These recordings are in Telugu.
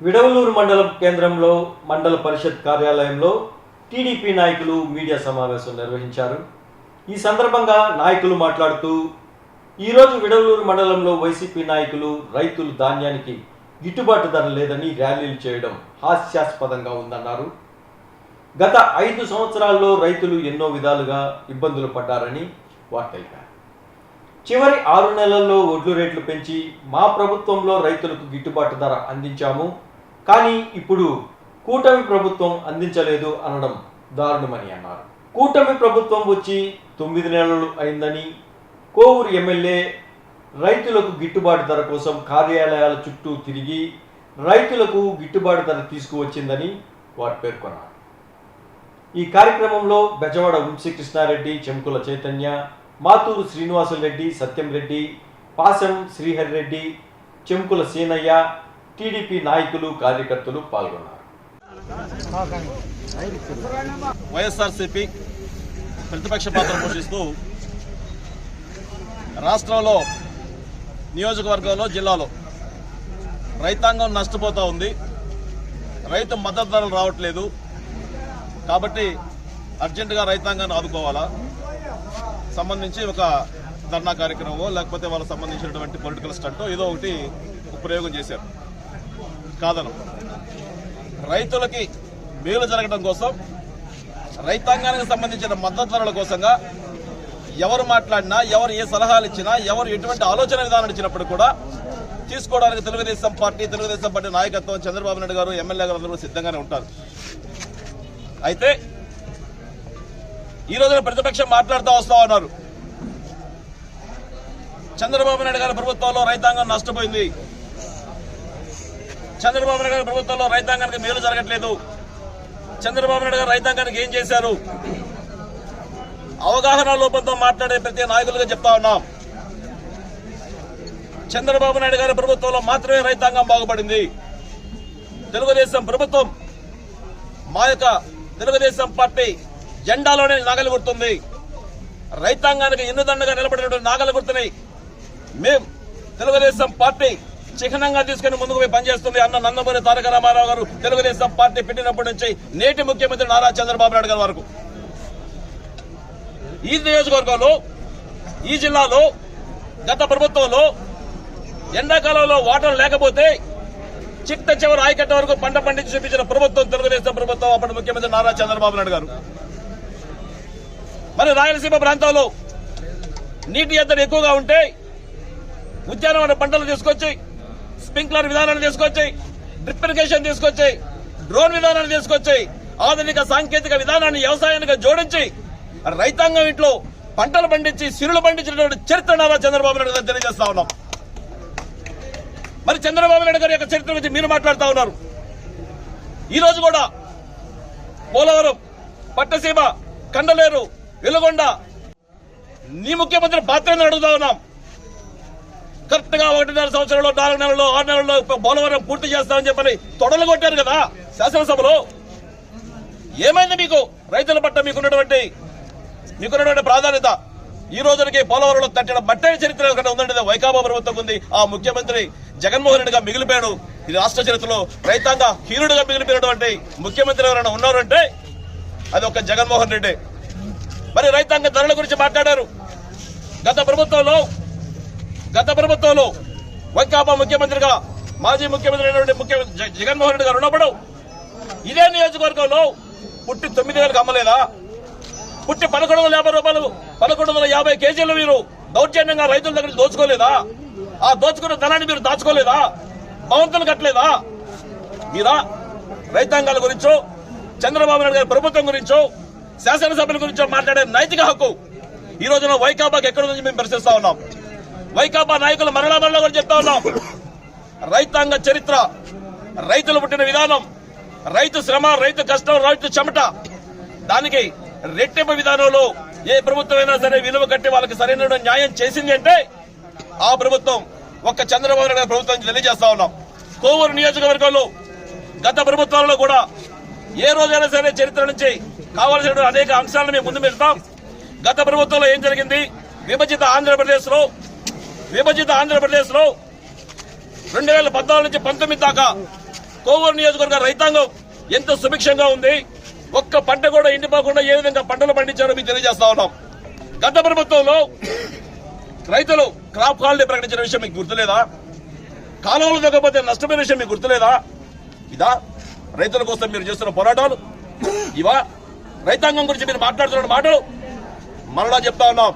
విడవలూరు మండలం కేంద్రంలో మండల పరిషత్ కార్యాలయంలో టీడీపీ నాయకులు మీడియా సమావేశం నిర్వహించారు. ఈ సందర్భంగా నాయకులు మాట్లాడుతూ ఈరోజు విడవలూరు మండలంలో వైసీపీ నాయకులు రైతులు ధాన్యానికి గిట్టుబాటు ధర లేదని ర్యాలీలు చేయడం హాస్యాస్పదంగా ఉందన్నారు. గత ఐదు సంవత్సరాల్లో రైతులు ఎన్నో విధాలుగా ఇబ్బందులు పడ్డారని వార్తలిపారు చివరి ఆరు నెలల్లో ఒడ్లు రేట్లు పెంచి మా ప్రభుత్వంలో రైతులకు గిట్టుబాటు ధర అందించాము. కానీ ఇప్పుడు కూటమి ప్రభుత్వం అందించలేదు అనడం దారుణమని అన్నారు. కూటమి ప్రభుత్వం వచ్చి తొమ్మిది నెలలు అయిందని కోవూరు ఎమ్మెల్యే రైతులకు గిట్టుబాటు ధర కోసం కార్యాలయాల చుట్టూ తిరిగి రైతులకు గిట్టుబాటు ధర తీసుకువచ్చిందని వారు పేర్కొన్నారు. ఈ కార్యక్రమంలో బెజవాడ వంశీకృష్ణారెడ్డి చెంకుల చైతన్య మాతూరు శ్రీనివాసులరెడ్డి సత్యం రెడ్డి పాశం శ్రీహరిరెడ్డి చెంకుల సీనయ్య టీడీపీ నాయకులు కార్యకర్తలు పాల్గొన్నారు. వైఎస్ఆర్సీపీ ప్రతిపక్ష పాత్ర పోషిస్తూ రాష్ట్రంలో నియోజకవర్గంలో జిల్లాలో రైతాంగం నష్టపోతూ ఉంది. రైతు మద్దతు ధరలు రావట్లేదు. కాబట్టి అర్జెంటుగా రైతాంగాన్ని ఆదుకోవాలా? సంబంధించి ఒక ధర్నా కార్యక్రమమో లేకపోతే వాళ్ళకి సంబంధించినటువంటి పొలిటికల్ స్టంటో ఏదో ఒకటి ప్రయోగం చేశారు. కాదను. రైతులకి మేలు జరగడం కోసం రైతాంగానికి సంబంధించిన మద్దతు ధరల కోసంగా ఎవరు మాట్లాడినా ఎవరు ఏ సలహాలు ఇచ్చినా ఎవరు ఎటువంటి ఆలోచన విధానం ఇచ్చినప్పుడు కూడా తీసుకోవడానికి తెలుగుదేశం పార్టీ తెలుగుదేశం పార్టీ నాయకత్వం చంద్రబాబు నాయుడు గారు ఎమ్మెల్యే గారు అందరూ సిద్ధంగానే ఉంటారు. అయితే ఈ రోజున ప్రతిపక్షం మాట్లాడుతూ వస్తా ఉన్నారు. చంద్రబాబు నాయుడు గారి ప్రభుత్వంలో రైతాంగం నష్టపోయింది. చంద్రబాబు నాయుడు గారి ప్రభుత్వంలో రైతాంగానికి మేలు జరగట్లేదు. చంద్రబాబు నాయుడు గారు రైతాంగానికి ఏం చేశారు? అవగాహన లోపంతో మాట్లాడే ప్రతి నాయకులుగా చెప్తా ఉన్నాం. చంద్రబాబు నాయుడు గారి ప్రభుత్వంలో మాత్రమే రైతాంగం బాగుపడింది. తెలుగుదేశం ప్రభుత్వం మా యొక్క తెలుగుదేశం పార్టీ జెండాలోనే నాగలి గుర్తుంది. రైతాంగానికి ఎన్నుదండగా నిలబడినటువంటి నాగలి గుర్తుని మేం తెలుగుదేశం పార్టీ చిహ్నంగా తీసుకుని ముందుకు పోయి పనిచేస్తుంది అన్న నందమూరి తారక రామారావు గారు తెలుగుదేశం పార్టీ పెట్టినప్పటి నుంచి నేటి ముఖ్యమంత్రి నారా చంద్రబాబు నాయుడు గారి వరకు. ఈ నియోజకవర్గంలో ఈ జిల్లాలో గత ప్రభుత్వంలో ఎండాకాలంలో వాటర్ లేకపోతే చిట్ట చివరి ఆయకట్ట వరకు పంట పండించి చూపించిన ప్రభుత్వం తెలుగుదేశం ప్రభుత్వం అప్పటి ముఖ్యమంత్రి నారా చంద్రబాబు నాయుడు గారు. మరి రాయలసీమ ప్రాంతంలో నీటి ఎద్దడి ఎక్కువగా ఉంటే ఉద్యానవన పంటలు తీసుకొచ్చి స్ప్రింక్లర్ విధానాన్ని తీసుకొచ్చాయి డ్రిప్ ఇరిగేషన్ తీసుకొచ్చాయి డ్రోన్ విధానాన్ని తీసుకొచ్చాయి ఆధునిక సాంకేతిక విధానాన్ని వ్యవసాయానికి జోడించి రైతాంగం ఇంట్లో పంటలు పండించి సిరులు పండించినటువంటి చరిత్ర నారా చంద్రబాబు నాయుడు గారు తెలియజేస్తా ఉన్నాం. మరి చంద్రబాబు నాయుడు గారి యొక్క చరిత్ర గురించి మీరు మాట్లాడుతూ ఉన్నారు. ఈ రోజు కూడా పోలవరం పట్టసీమ కండలేరు వెలుగొండ నీ ముఖ్యమంత్రి పాత్ర అడుగుతా ఉన్నాం. కరెక్ట్గా ఒకటిన్నర సంవత్సరంలో నాలుగు నెలల్లో ఆరు నెలల్లో పోలవరం పూర్తి చేస్తామని చెప్పని తొడలు కొట్టారు కదా శాసనసభలో. ఏమైంది మీకు? రైతుల పట్ల మీకున్నటువంటి మీకున్నటువంటి ప్రాధాన్యత. ఈ రోజునికి పోలవరంలో తట్టిన బట్టని చరిత్ర ఉందండి వైకాపా ప్రభుత్వం ఉంది. ఆ ముఖ్యమంత్రి జగన్మోహన్ రెడ్డిగా మిగిలిపోయాడు. ఇది రాష్ట్ర చరిత్రలో రైతాంగ హీరుడుగా మిగిలిపోయినటువంటి ముఖ్యమంత్రి ఎవరైనా ఉన్నారంటే అది ఒక జగన్మోహన్ రెడ్డి. మరి రైతాంగ ధరల గురించి మాట్లాడారు. గత ప్రభుత్వంలో గత ప్రభుత్వంలో వైకాపా ముఖ్యమంత్రిగా మాజీ ముఖ్యమంత్రి అయినటువంటి ముఖ్య జగన్మోహన్ రెడ్డి గారు ఉన్నప్పుడు ఇదే నియోజకవర్గంలో పుట్టి తొమ్మిది వేలకు అమ్మలేదా? పుట్టి పదకొండు వందల యాభై రూపాయలు పదకొండు వందల యాభై కేజీలు మీరు దౌర్జన్యంగా రైతుల దగ్గర దోచుకోలేదా? ఆ దోచుకున్న ధనాన్ని మీరు దాచుకోలేదా? భవంతులు కట్టలేదా? మీరా రైతాంగాల గురించో చంద్రబాబు నాయుడు గారి ప్రభుత్వం గురించో శాసనసభ్యుల గురించో మాట్లాడే నైతిక హక్కు ఈ రోజున వైకాపాకి ఎక్కడ నుంచి మేము ప్రశ్నిస్తా ఉన్నాం? వైకాపా నాయకులు మరలా మరలా కూడా చెప్తా ఉన్నాం. రైతాంగ చరిత్ర రైతులు పుట్టిన విధానం రైతు శ్రమ రైతు కష్టం రైతు చెమట. దానికి రెట్టింపు విధానంలో ఏ ప్రభుత్వమైనా సరే విలువ కట్టి వాళ్ళకి సరైన న్యాయం చేసింది అంటే ఆ ప్రభుత్వం ఒక్క చంద్రబాబు నాయుడు ప్రభుత్వం తెలియజేస్తా ఉన్నాం. కోవూరు నియోజకవర్గంలో గత ప్రభుత్వాలలో కూడా ఏ రోజైనా సరే చరిత్ర నుంచి కావాల్సిన అనేక అంశాలను మేము ముందు పెడతాం. గత ప్రభుత్వంలో ఏం జరిగింది? విభజిత ఆంధ్రప్రదేశ్లో విభజిత ఆంధ్రప్రదేశ్లో రెండు వేల పద్నాలుగు నుంచి పంతొమ్మిది దాకా కోవూరు నియోజకవర్గ రైతాంగం ఎంత సుభిక్షంగా ఉంది? ఒక్క పంట కూడా ఎండిపోకుండా ఏ విధంగా పంటలు పండించారో మీకు తెలియజేస్తా ఉన్నాం. గత ప్రభుత్వంలో రైతులు క్రాప్ హాలిడే ప్రకటించిన విషయం మీకు గుర్తులేదా? కాలువలు తగ్గపోతే నష్టపోయిన విషయం మీకు గుర్తులేదా? ఇదా రైతుల కోసం మీరు చేస్తున్న పోరాటాలు. ఇవా రైతాంగం గురించి మీరు మాట్లాడుతున్న మాటలు మరలా చెప్తా ఉన్నాం.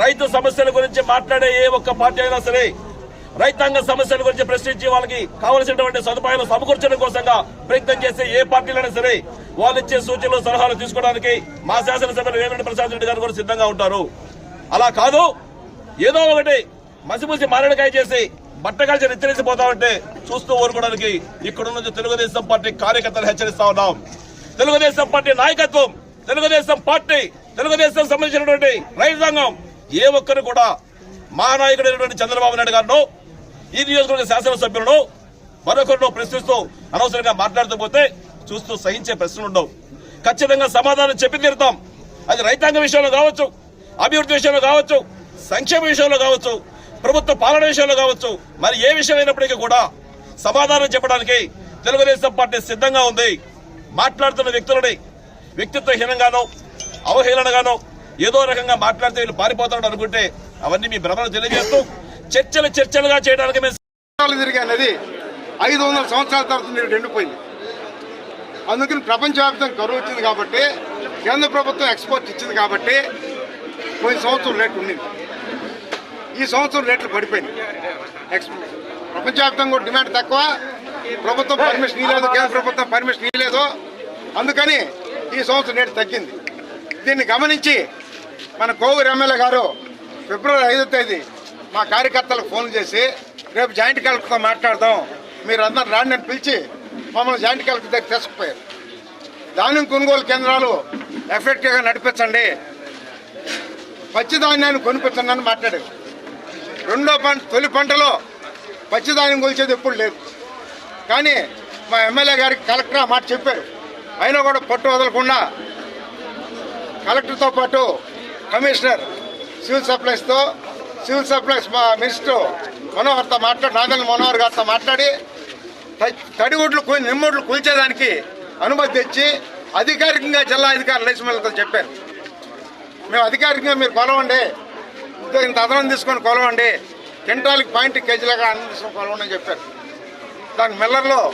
రైతు సమస్యల గురించి మాట్లాడే ఏ ఒక్క పార్టీ అయినా సరే రైతాంగ సమస్యల గురించి ప్రశ్నించి వాళ్ళకి కావలసినటువంటి సదుపాయాలు సమకూర్చడం కోసంగా ప్రయత్నం చేసే ఏ పార్టీలైనా సరే వాళ్ళు ఇచ్చే సూచనలు సలహాలు తీసుకోవడానికి మా శాసనసభ్యులు వేమిరెడ్డి ప్రసాద్ రెడ్డి గారు కూడా సిద్ధంగా ఉంటారు. అలా కాదు ఏదో ఒకటి మసిమూసి మారడికాయ చేసి బట్టగాల్చి నెత్తరేసిపోతా ఉంటే చూస్తూ ఊరుకోవడానికి నుంచి తెలుగుదేశం పార్టీ కార్యకర్తలు హెచ్చరిస్తా ఉన్నాం. తెలుగుదేశం పార్టీ నాయకత్వం తెలుగుదేశం పార్టీ తెలుగుదేశం సంబంధించినటువంటి రైతాంగం ఏ ఒక్కరు కూడా మా నాయకుడైనటువంటి చంద్రబాబు నాయుడు గారిను ఈ నియోజకవర్గ శాసనసభ్యులను మరొకరిను ప్రశ్నిస్తూ అనవసరంగా మాట్లాడుతూ పోతే చూస్తూ సహించే ప్రశ్నలు ఉండవు. ఖచ్చితంగా సమాధానం చెప్పి తీరుతాం. అది రైతాంగ విషయంలో కావచ్చు అభివృద్ధి విషయంలో కావచ్చు సంక్షేమ విషయంలో కావచ్చు ప్రభుత్వ పాలన విషయంలో కావచ్చు మరి ఏ విషయమైనప్పటికీ కూడా సమాధానం చెప్పడానికి తెలుగుదేశం పార్టీ సిద్ధంగా ఉంది. మాట్లాడుతున్న వ్యక్తులని వ్యక్తిత్వహీనంగానో అవహేళనగానో ఏదో రకంగా మాట్లాడితే వీళ్ళు పారిపోతాడు అనుకుంటే అవన్నీ మీ భ్రమలు తెలియజేస్తూ చర్చలు చర్చలుగా చేయడానికి మేము సంవత్సరాలు తిరిగే ఐదు వందల సంవత్సరాల తర్వాత నీరు ఎండిపోయింది. అందుకని ప్రపంచవ్యాప్తంగా కరువు వచ్చింది కాబట్టి కేంద్ర ప్రభుత్వం ఎక్స్పోర్ట్ ఇచ్చింది కాబట్టి పోయిన సంవత్సరం రేట్లు ఉండింది ఈ సంవత్సరం రేట్లు పడిపోయింది ఎక్స్పోర్ట్ ప్రపంచవ్యాప్తంగా కూడా డిమాండ్ తక్కువ ప్రభుత్వం పర్మిషన్ ఇవ్వలేదు కేంద్ర ప్రభుత్వం పర్మిషన్ ఇవ్వలేదు అందుకని ఈ సంవత్సరం రేటు తగ్గింది. దీన్ని గమనించి మన కోవూరు ఎమ్మెల్యే గారు ఫిబ్రవరి ఐదో తేదీ మా కార్యకర్తలకు ఫోన్ చేసి రేపు జాయింట్ కలెక్టర్తో మాట్లాడదాం. మీరు అందరు రాండి అని పిలిచి మమ్మల్ని జాయింట్ కలెక్టర్ దగ్గర తీసుకుపోయారు. ధాన్యం కొనుగోలు కేంద్రాలు ఎఫెక్టివ్గా నడిపించండి. పచ్చిధాన్యాన్ని కొనిపించండి అని మాట్లాడారు. రెండో పంట తొలి పంటలో పచ్చిధాన్యం కొలిచేది ఎప్పుడు లేదు. కానీ మా ఎమ్మెల్యే గారికి కలెక్టర్ మాట చెప్పారు. అయినా కూడా పట్టు వదలకుండా కలెక్టర్తో పాటు కమిషనర్ సివిల్ సప్లైస్తో సివిల్ సప్లైస్ మా మినిస్టర్ మనోహర్తో మాట్లాడి నాగల్ మనోహర్ గారితో మాట్లాడి తడిగుడ్లు కు- నిమ్మొడ్లు కూల్చేదానికి అనుమతి తెచ్చి అధికారికంగా జిల్లా అధికారులు లైసెన్స్లతో చెప్పారు. మేము అధికారికంగా మీరు కొలవండి. ఇంత ఇంత అదనం తీసుకొని కొలవండి. కింటాలకి పాయింట్ కేజీలుగా అన్నం తీసుకొని కొలవండి అని చెప్పారు. దాని మిల్లర్లో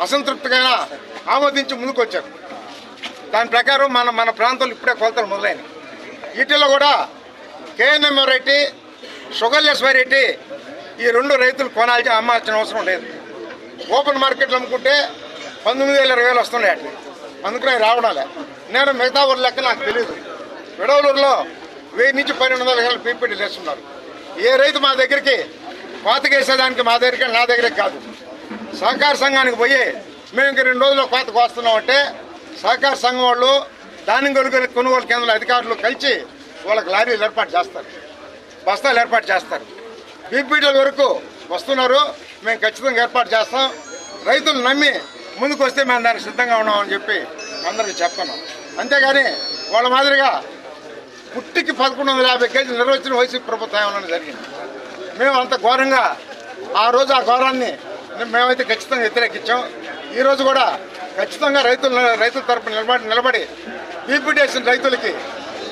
అసంతృప్తిగా ఆమోదించి ముందుకు వచ్చారు దాని ప్రకారం మన మన ప్రాంతంలో ఇప్పుడే కొలతలు మొదలైనవి. వీటిలో కూడా కేఎన్ఎం వెరైటీ షుగర్లెస్ వెరైటీ ఈ రెండు రైతులు కొనాల్సి అమ్మాల్సిన అవసరం లేదు. ఓపెన్ మార్కెట్లో అమ్ముకుంటే పంతొమ్మిది వేల ఇరవై వేలు వస్తున్నాయి అట్లా. అందుకని రావడాలే. నేను మిగతా ఊరు లెక్క నాకు తెలియదు విడవలూరులో వెయ్యి నుంచి పన్నెండు వందల వేల పీపీటీ చేస్తున్నారు ఏ రైతు మా దగ్గరికి కోతకేసేదానికి మా దగ్గరికి నా దగ్గరికి కాదు. సహకార సంఘానికి పోయి మేము ఇంక రెండు రోజుల్లో కోత కోస్తున్నామంటే అంటే సహకార సంఘం వాళ్ళు ధాన్యం కొనుగోలు కొనుగోలు కేంద్రాల అధికారులు కలిసి వాళ్ళకి లారీలు ఏర్పాటు చేస్తారు. బస్తాలు ఏర్పాటు చేస్తారు. బీపీటీల వరకు వస్తున్నారు. మేము ఖచ్చితంగా ఏర్పాటు చేస్తాం. రైతులు నమ్మి ముందుకు వస్తే మేము దానికి సిద్ధంగా ఉన్నామని చెప్పి అందరికీ చెప్తున్నాం అంతేగాని వాళ్ళ మాదిరిగా పుట్టికి పదకొండు వందల యాభై కేజీలు నిర్వచన వైసీపీ ప్రభుత్వం ఏమన్నా జరిగింది? మేము అంత ఘోరంగా ఆ రోజు ఆ ఘోరాన్ని మేమైతే ఖచ్చితంగా వ్యతిరేకించాం. ఈరోజు కూడా ఖచ్చితంగా రైతుల రైతుల తరపున నిలబడి నిలబడి బీపీటీఎస్ రైతులకి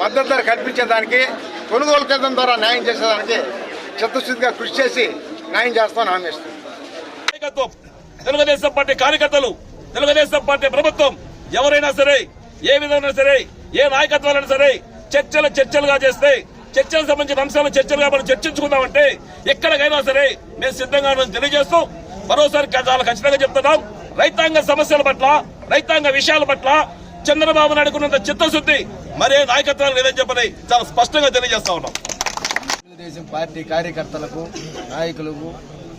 మద్దతు ధర కల్పించేదానికి కొనుగోలు కేంద్రం ద్వారా న్యాయం చేసేదానికి చిత్తశుద్ధిగా కృషి చేసి న్యాయం చేస్తామని హామీస్తుంది నాయకత్వం తెలుగుదేశం పార్టీ కార్యకర్తలు తెలుగుదేశం పార్టీ ప్రభుత్వం ఎవరైనా సరే ఏ విధంగా సరే ఏ నాయకత్వాలైనా సరే చర్చలు చర్చలుగా చేస్తే చర్చలకు సంబంధించిన అంశాలు చర్చలుగా మనం చర్చించుకుందామంటే ఎక్కడికైనా సరే మేము సిద్ధంగా తెలియజేస్తూ మరోసారి చాలా ఖచ్చితంగా చెప్తున్నాం. రైతాంగ సమస్యల పట్ల రైతాంగ విషయాల పట్ల చంద్రబాబు నాయుడు ఉన్నంత చిత్తశుద్ధి మరే నాయకత్వాలు లేదని చెప్పని చాలా స్పష్టంగా తెలియజేస్తా ఉన్నాం. తెలుగుదేశం పార్టీ కార్యకర్తలకు నాయకులకు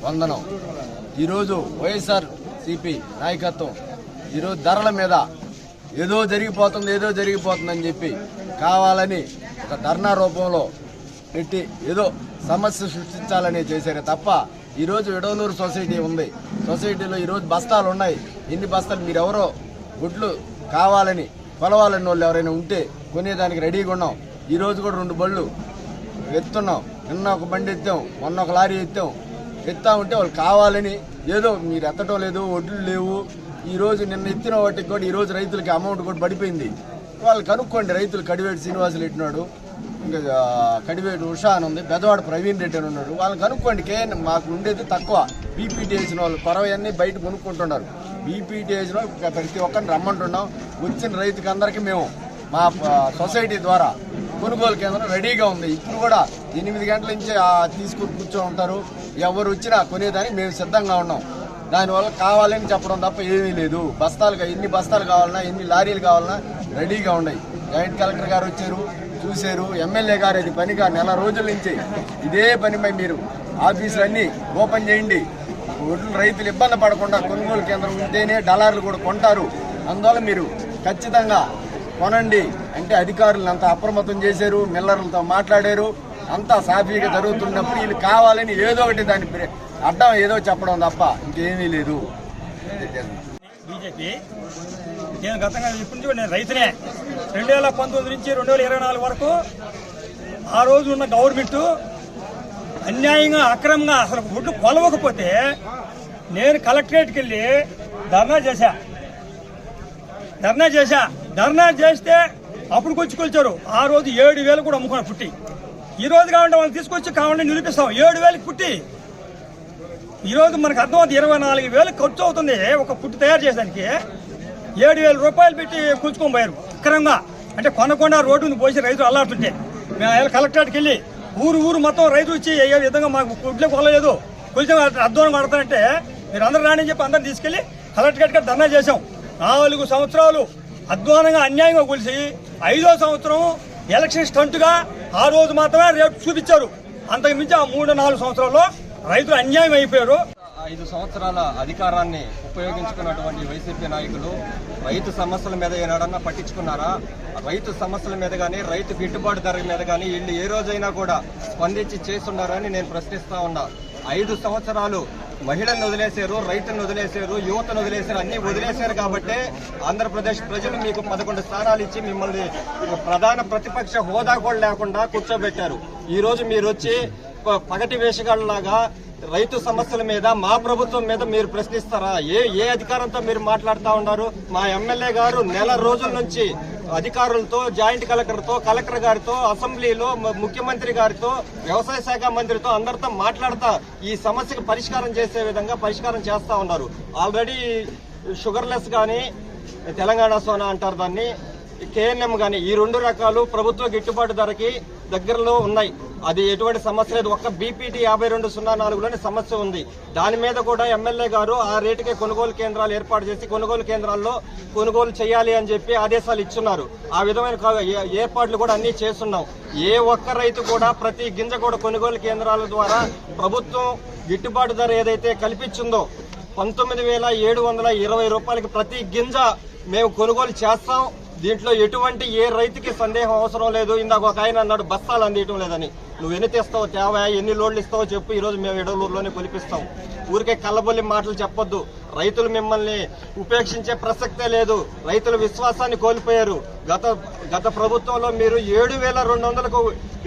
వందనం. ఈరోజు వైఎస్ఆర్ సిపి నాయకత్వం ఈరోజు ధరల మీద ఏదో జరిగిపోతుంది ఏదో జరిగిపోతుందని చెప్పి కావాలని ఒక ధర్నా రూపంలో పెట్టి ఏదో సమస్య సృష్టించాలని చేశారే తప్ప ఈరోజు విడవలూరు సొసైటీ ఉంది. సొసైటీలో ఈరోజు బస్తాలు ఉన్నాయి. ఎన్ని బస్తాలు? మీరెవరో గుడ్లు కావాలని కొలవాలని వాళ్ళు ఎవరైనా ఉంటే కొనేదానికి రెడీగా ఉన్నాం. ఈరోజు కూడా రెండు బళ్ళు ఎత్తున్నాం. నిన్న ఒక బండి ఎత్తాం మొన్న ఒక లారీ ఎత్తాం. ఎత్తా ఉంటే వాళ్ళు కావాలని ఏదో మీరు ఎత్తడం లేదు ఒడ్లు లేవు. ఈరోజు నిన్న ఎత్తిన వాటికి కూడా ఈరోజు రైతులకి అమౌంట్ కూడా పడిపోయింది. వాళ్ళు కనుక్కోండి రైతులు కడివేటి శ్రీనివాసులు ఎట్టినాడు. ఇంకా కడివేటి ఉషా అని ఉంది పెద్దవాడు ప్రవీణ్ రెడ్డి అని ఉన్నాడు. వాళ్ళని కనుక్కోండి కేఎన్ మాకు ఉండేది తక్కువ. బీపీటీ వేసిన వాళ్ళు కొరవన్నీ బయట కొనుక్కుంటున్నారు. బీపీటీ వేసిన వాళ్ళు ప్రతి ఒక్కరిని రమ్మంటున్నాం. వచ్చిన రైతుకి అందరికీ మేము మా సొసైటీ ద్వారా కొనుగోలు కేంద్రం రెడీగా ఉంది. ఇప్పుడు కూడా ఎనిమిది గంటల నుంచి తీసుకుని కూర్చొని ఉంటారు. ఎవరు వచ్చినా కొనేదానికి మేము సిద్ధంగా ఉన్నాం. దానివల్ల కావాలని చెప్పడం తప్ప ఏమీ లేదు. బస్తాలుగా ఎన్ని బస్తాలు కావాలన్నా ఎన్ని లారీలు కావాలన్నా రెడీగా ఉన్నాయి. జాయింట్ కలెక్టర్ గారు వచ్చారు. చూశారు. ఎమ్మెల్యే గారు అది పనిగా నెల రోజుల నుంచి ఇదే పనిపై మీరు ఆఫీసులన్నీ ఓపెన్ చేయండి. ఒడ్లు రైతులు ఇబ్బంది పడకుండా కొనుగోలు కేంద్రం ఉంటేనే డాలర్లు కూడా కొంటారు. అందువల్ల మీరు ఖచ్చితంగా కొనండి అంటే అధికారులు అంతా అప్రమత్తం చేశారు మిల్లర్లతో మాట్లాడారు. అంతా సాఫీగా జరుగుతున్నప్పుడు వీళ్ళు కావాలని ఏదో ఒకటి దాని అడ్డం ఏదో చెప్పడం తప్ప ఇంకేమీ లేదు. బీజేపీ. నేను గతంగా ఇప్పటి నుంచి నేను రైతునే. రెండు వేల పంతొమ్మిది నుంచి రెండు వేల ఇరవై నాలుగు వరకు ఆ రోజు ఉన్న గవర్నమెంట్ అన్యాయంగా అక్రమంగా అసలు ఒడ్లు కొలవకపోతే నేను కలెక్టరేట్కి వెళ్ళి ధర్నా చేశా. ధర్నా చేశా. ధర్నా చేస్తే అప్పుడు వచ్చి కొలిచారు. ఆ రోజు ఏడు వేలు కూడా అమ్ముకున్నా పుట్టి. ఈ రోజు కావాలంటే వాళ్ళు తీసుకొచ్చి కావాలంటే నిరూపిస్తాం ఏడు వేలకి పుట్టి ఈ రోజు మనకు అర్థమవుతుంది ఇరవై నాలుగు వేలు ఖర్చు అవుతుంది ఒక పుట్టు తయారు చేసేదానికి. ఏడు వేల రూపాయలు పెట్టి కూల్చుకొని పోయారు. అక్రమంగా. అంటే కొనకుండా రోడ్డు పోసి రైతులు అల్లాడుతుంటే. మేము కలెక్టరేట్కి వెళ్ళి ఊరు ఊరు మొత్తం రైతు వచ్చి ఏ విధంగా మాకు గుడ్లే కొనలేదు. కొంచెం అధ్వానం పడతానంటే మీరు అందరూ రాని చెప్పి అందరిని తీసుకెళ్ళి కలెక్టర్ గారు ధర్నా చేశాం. నాలుగు సంవత్సరాలు అధ్వానంగా అన్యాయంగా కొలిసి ఐదో సంవత్సరం ఎలక్షన్ స్టంట్గా ఆ రోజు మాత్రమే రేపు చూపించారు. అంతకు మించి ఆ మూడు నాలుగు సంవత్సరాల్లో రైతులు అన్యాయం అయిపోయారు. ఐదు సంవత్సరాల అధికారాన్ని ఉపయోగించుకున్నటువంటి వైసీపీ నాయకులు రైతు సమస్యల మీద ఏనాడన్నా పట్టించుకున్నారా? రైతు సమస్యల మీద కానీ రైతు గిట్టుబాటు ధర మీద కానీ వీళ్ళు ఏ రోజైనా కూడా స్పందించి చేస్తున్నారని నేను ప్రశ్నిస్తా ఉన్నా. ఐదు సంవత్సరాలు మహిళను వదిలేశారు రైతులను వదిలేశారు యువతను వదిలేశారు అన్ని వదిలేశారు కాబట్టి ఆంధ్రప్రదేశ్ ప్రజలు మీకు పదకొండు స్థానాలు ఇచ్చి మిమ్మల్ని ప్రధాన ప్రతిపక్ష హోదా కూడా లేకుండా కూర్చోబెట్టారు. ఈ రోజు మీరు వచ్చి పగటి వేషగాళ్ళలాగా రైతు సమస్యల మీద మా ప్రభుత్వం మీద మీరు ప్రశ్నిస్తారా? ఏ ఏ అధికారంతో మీరు మాట్లాడుతూ ఉన్నారు? మా ఎమ్మెల్యే గారు నెల రోజుల నుంచి అధికారులతో జాయింట్ కలెక్టర్తో కలెక్టర్ గారితో అసెంబ్లీలో ముఖ్యమంత్రి గారితో వ్యవసాయ శాఖ మంత్రితో అందరితో మాట్లాడుతా ఈ సమస్యకు పరిష్కారం చేసే విధంగా పరిష్కారం చేస్తా ఉన్నారు. ఆల్రెడీ షుగర్లెస్ కానీ తెలంగాణ సోనా అంటారు దాన్ని కేఎన్ఎం కానీ ఈ రెండు రకాలు ప్రభుత్వ గిట్టుబాటు ధరకి దగ్గరలో ఉన్నాయి. అది ఎటువంటి సమస్య లేదు. ఒక్క బీపీటీ యాభై రెండు సున్నా నాలుగులోనే సమస్య ఉంది. దాని మీద కూడా ఎమ్మెల్యే గారు ఆ రేటుకే కొనుగోలు కేంద్రాలు ఏర్పాటు చేసి కొనుగోలు కేంద్రాల్లో కొనుగోలు చేయాలి అని చెప్పి ఆదేశాలు ఇచ్చున్నారు. ఆ విధమైన కా- ఏర్పాట్లు కూడా అన్ని చేస్తున్నాం. ఏ ఒక్క రైతు కూడా ప్రతి గింజ కూడా కొనుగోలు కేంద్రాల ద్వారా ప్రభుత్వం గిట్టుబాటు ధర ఏదైతే కల్పించిందో పంతొమ్మిది వేల ఏడు వందల ఇరవై రూపాయలకి ప్రతి గింజ మేము కొనుగోలు చేస్తాం. దీంట్లో ఎటువంటి ఏ రైతుకి సందేహం అవసరం లేదు. ఇందాక ఒక ఆయన అన్నాడు బస్తాలు అందియటం లేదని. నువ్వు ఎన్ని తెస్తావు తేవా ఎన్ని లోడ్లు ఇస్తావో చెప్పు ఈరోజు మేము ఎడలూరులోనే కొలిపిస్తాం. ఊరికే కళ్ళబొల్లి మాటలు చెప్పొద్దు. రైతులు మిమ్మల్ని ఉపేక్షించే ప్రసక్తే లేదు. రైతుల విశ్వాసాన్ని కోల్పోయారు. గత గత ప్రభుత్వంలో మీరు ఏడు వేల రెండు వందలకు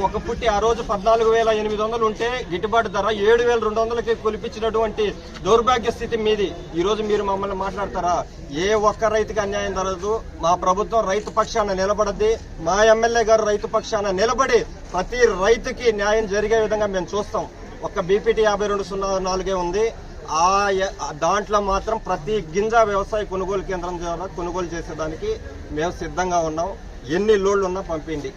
ఒక పుట్టి ఆ రోజు పద్నాలుగు వేల ఎనిమిది వందలు ఉంటే గిట్టుబాటు ధర ఏడు వేల రెండు వందలకి కొలిపించినటువంటి దౌర్భాగ్య స్థితి మీది. ఈరోజు మీరు మమ్మల్ని మాట్లాడతారా? ఏ ఒక్క రైతుకి అన్యాయం జరగదు. మా ప్రభుత్వం రైతు పక్షాన నిలబడద్ది. మా ఎమ్మెల్యే గారు రైతు పక్షాన నిలబడి ప్రతి రైతుకి న్యాయం జరిగే విధంగా మేము చూస్తాం. ఒక్క బీపీటీ యాభై రెండు సున్నా నాలుగే ఉంది. ఆ య- దాంట్లో మాత్రం ప్రతి గింజ వ్యవసాయ కొనుగోలు కేంద్రం ద్వారా కొనుగోలు చేసేదానికి మేము సిద్ధంగా ఉన్నాం. ఎన్ని లోడ్లు ఉన్నా పంపిండి